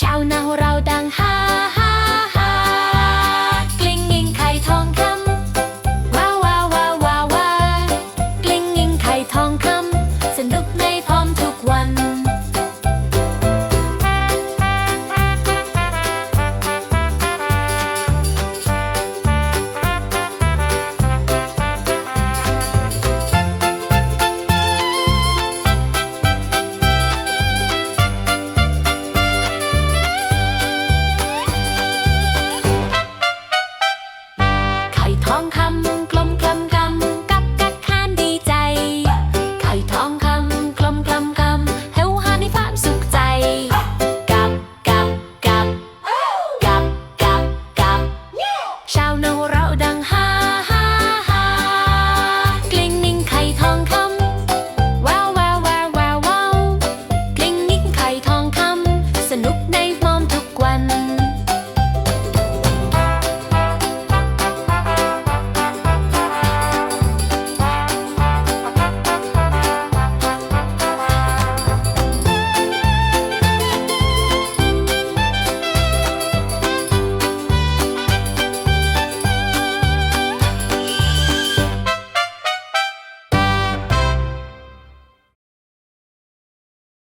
ชาวนาเราดังหา ทองคำกลมกลมกำกับกักคานดีใจ ไข่ทองคำกลมกลมกำเฮวฮาในควาสุขใจ กับกับกับกับกับกับชาวโนรา